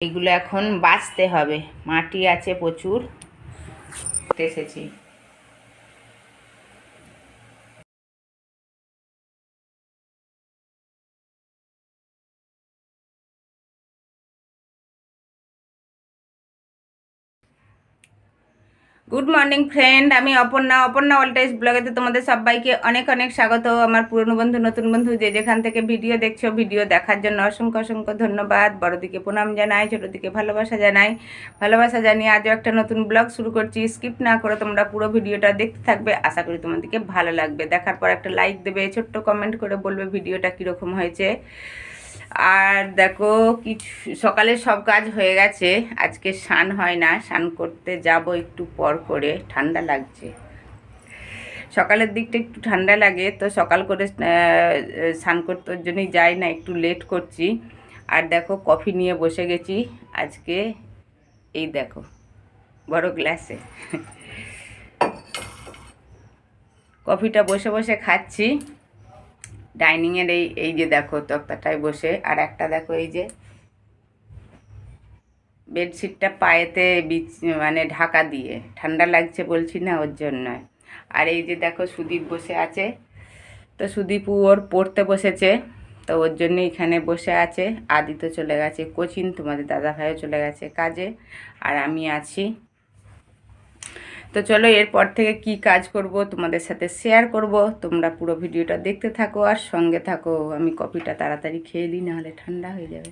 এগুলো এখন বাছতে হবে। মাটি আছে প্রচুর। এসেছি। গুড মর্নিং ফ্রেন্ড আমি অপর্ণা। অপর্ণা অলটাইজ ব্লগেতে তোমাদের সবাইকে অনেক অনেক স্বাগত। আমার পুরনো বন্ধু, নতুন বন্ধু যে যেখান থেকে ভিডিও দেখছ, ভিডিও দেখার জন্য অসংখ্য অসংখ্য ধন্যবাদ। বড়দিকে প্রণাম জানাই, ছোটোদিকে ভালোবাসা জানাই। ভালোবাসা জানিয়ে আজও একটা নতুন ব্লগ শুরু করছি। স্কিপ না করে তোমরা পুরো ভিডিওটা দেখতে থাকবে। আশা করি তোমাদেরকে ভালো লাগবে। দেখার পর একটা লাইক দেবে, ছোট্ট কমেন্ট করে বলবে ভিডিওটা কীরকম হয়েছে। আর দেখো কিছু, সকালে সব কাজ হয়ে গেছে। আজকে স্নান হয় না, স্নান করতে যাব একটু পর করে, ঠান্ডা লাগছে। সকালের দিকটা একটু ঠান্ডা লাগে, তো সকাল করে স্নান করতে জন্যই যাই না, একটু লেট করছি। আর দেখো কফি নিয়ে বসে গেছি। আজকে এই দেখো, বড় গ্লাসে কফিটা বসে বসে খাচ্ছি। ডাইনিংয়ের এই এই যে দেখো তক্তাটায় বসে, আর একটা দেখো এই যে বেডশিটটা পায়েতে বিছ মানে ঢাকা দিয়ে। ঠান্ডা লাগছে বলছি না ওর জন্য আর এই যে দেখো সুদীপ বসে আছে। তো সুদীপ ওর পড়তে বসেছে, তো ওর জন্য এখানে বসে আছে। আদি তো চলে গেছে কোচিং, তোমাদের দাদা ভাইও চলে গেছে কাজে। আর আমি আছি তো চলো এরপর থেকে কি কাজ করব তোমাদের সাথে শেয়ার করব। তোমরা পুরো ভিডিওটা দেখতে থাকো আর সঙ্গে থাকো। আমি কপিটা তাড়াতাড়ি খেয়ে নিই, নাহলে ঠান্ডা হয়ে যাবে।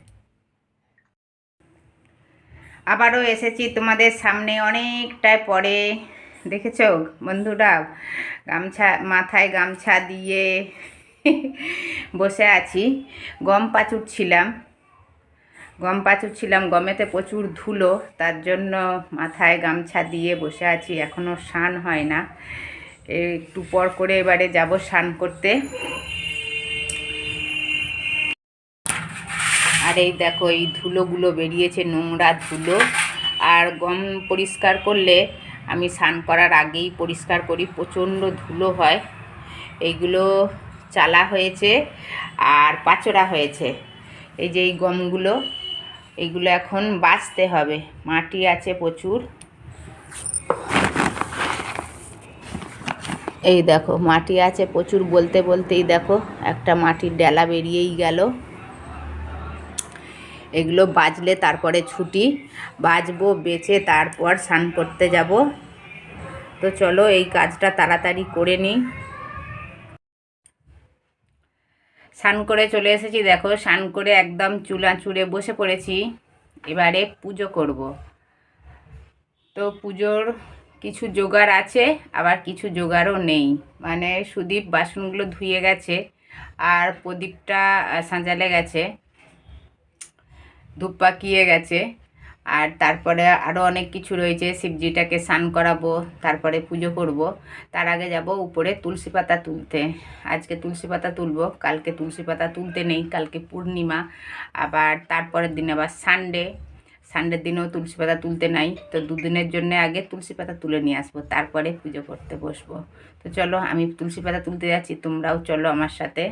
আবারও এসেছি তোমাদের সামনে অনেকটাই পরে। দেখেছ বন্ধুরা? গামছা, মাথায় গামছা দিয়ে বসে আছি। গম পাচুরছিলাম গম পাচুরছিলাম গমেতে প্রচুর ধুলো, তার জন্য মাথায় গামছা দিয়ে বসে আছি এখনও স্নান হয় না। একটু পর করে এবারে যাব স্নান করতে। আর এই দেখো, এই ধুলোগুলো বেরিয়েছে, নোংরা ধুলো। আর গম পরিষ্কার করলে আমি স্নান করার আগেই পরিষ্কার করি, প্রচণ্ড ধুলো হয়। এইগুলো চালা হয়েছে আর পাচড়া হয়েছে। এই যে এই গমগুলো এইগুলো এখন বাছতে হবে। মাটি আছে প্রচুর। এই দেখো, মাটি আছে প্রচুর বলতে বলতেই দেখো, একটা মাটির ডেলা বেরিয়েই গেল। এগুলো বাজলে তারপরে ছুটি। বাজবো, বেচে তারপর স্নান করতে যাব। তো চলো এই কাজটা তাড়াতাড়ি করে নিই। স্নান করে চলে এসেছি। দেখো, স্নান করে একদম চুলা চুড়ে বসে পড়েছি। এবারে পুজো করব। তো পুজোর কিছু জোগাড় আছে, আবার কিছু জোগাড়ও নেই। মানে সুদীপ বাসনগুলো ধুয়ে গেছে, আর প্রদীপটা সাজালে গেছে। ধূপ পাকিয়ে গেছে। আর তারপরে আরও অনেক কিছু রয়েছে। শিবজিটাকে স্নান করাবো, তারপরে পুজো করব। তার আগে যাব উপরে তুলসী পাতা তুলতে। আজকে তুলসী পাতা তুলবো, কালকে তুলসী পাতা তুলতে নেই, কালকে পূর্ণিমা। আবার তারপরের দিন আবার সানডে। সানডের দিনেও তুলসী পাতা তুলতে নাই। তো দুদিনের জন্য আগে তুলসী পাতা তুলে নিয়ে আসব, তারপরে পুজো করতে বসবো। তো চলো, আমি তুলসী পাতা তুলতে যাচ্ছি, তোমরাও চলো আমার সাথে।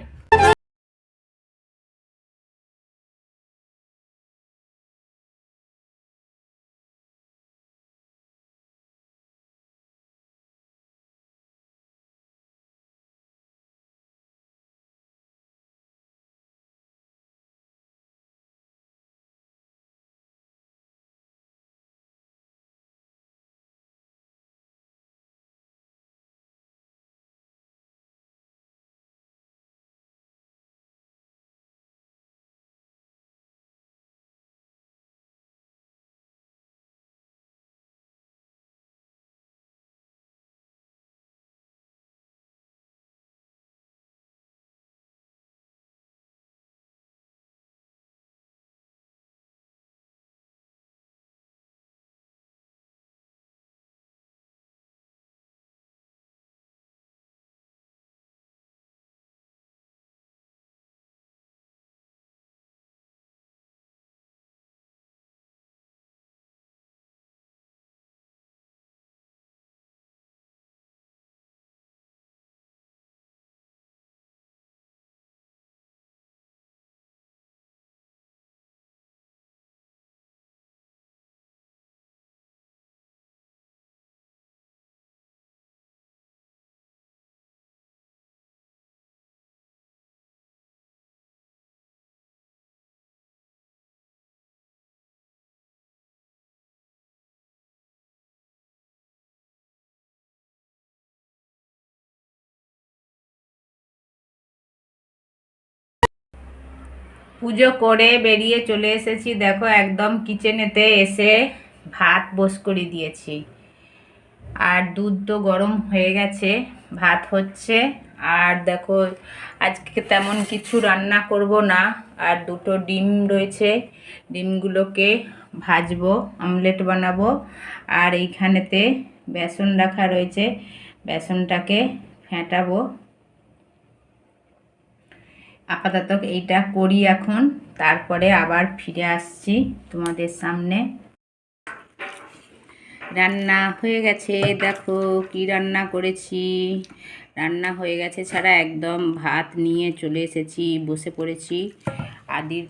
পুজো করে বেরিয়ে চলে এসেছি। দেখো একদম কিচেনেতে এসে ভাত বস করে দিয়েছি। আর দুধ তো গরম হয়ে গেছে, ভাত হচ্ছে। আর দেখো, আজকে তেমন কিছু রান্না করব না। আর দুটো ডিম রয়েছে, ডিমগুলোকে ভাজবো অমলেট বানাবো। আর এইখানেতে বেসন রাখা রয়েছে, বেসনটাকে ফেটাবো। আপাতত এইটা করি এখন। তারপরে আবার ফিরে আসছি তোমাদের সামনে। রান্না হয়ে গেছে, দেখো কি রান্না করেছি। রান্না হয়ে গেছে ছাড়া একদম ভাত নিয়ে চলে এসেছি, বসে পড়েছি। আদির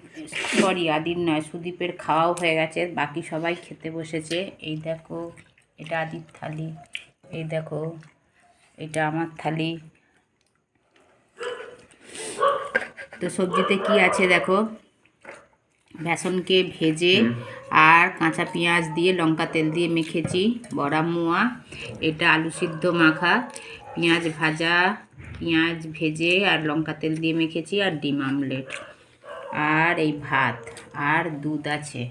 সরি আদির নয়, সুদীপের খাওয়াও হয়ে গেছে, বাকি সবাই খেতে বসেছে। এই দেখো, এটা আদির থালি, এই দেখো, এটা আমার থালি। তো সবজিতে কি আছে দেখো? বেসনকে ভেজে আর কাঁচা পেঁয়াজ দিয়ে লঙ্কা তেল দিয়ে মেখেছি বড়া মোয়া এটা আলু সিদ্ধ মাখা পেঁয়াজ ভাজা পেঁয়াজ ভেজে আর লঙ্কা তেল দিয়ে মেখেছি আর ডিম আমলেট। আর এই ভাত আর দুধ আছে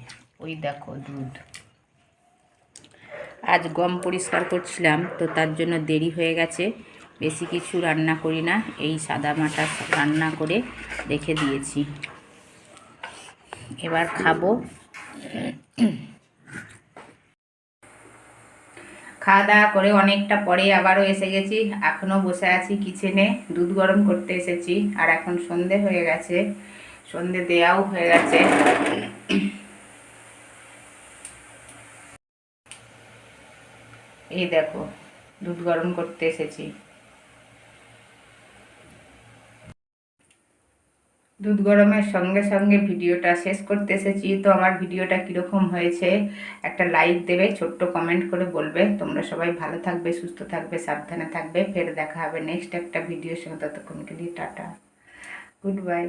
ওই দেখো দুধ। আজ গম পরিষ্কার করছিলাম তো তার জন্য দেরি হয়ে গেছে। বেশি কিছু রান্না করি না, এই সাদা মাটা রান্না করে রেখে দিয়েছি। এবার খাব। খাওয়া দাওয়া করে অনেকটা পরে আবারও এসে গেছি, এখনও বসে আছি কিচেনে, দুধ গরম করতে এসেছি, আর এখন সন্ধে হয়ে গেছে, সন্ধে দেয়াও হয়ে গেছে। এই দেখো, দুধ গরম করতে এসেছি। দুধ গরমের সঙ্গে সঙ্গে ভিডিওটা শেষ করতে এসেছি। তো আমার ভিডিওটা কীরকম হয়েছে একটা লাইক দেবে, ছোট্ট কমেন্ট করে বলবে। তোমরা সবাই ভালো থাকবে, সুস্থ থাকবে, সাবধানে থাকবে। ফের দেখা হবে নেক্সট একটা ভিডিওর সঙ্গে। ততক্ষণকে নিয়ে টাটা। Good bye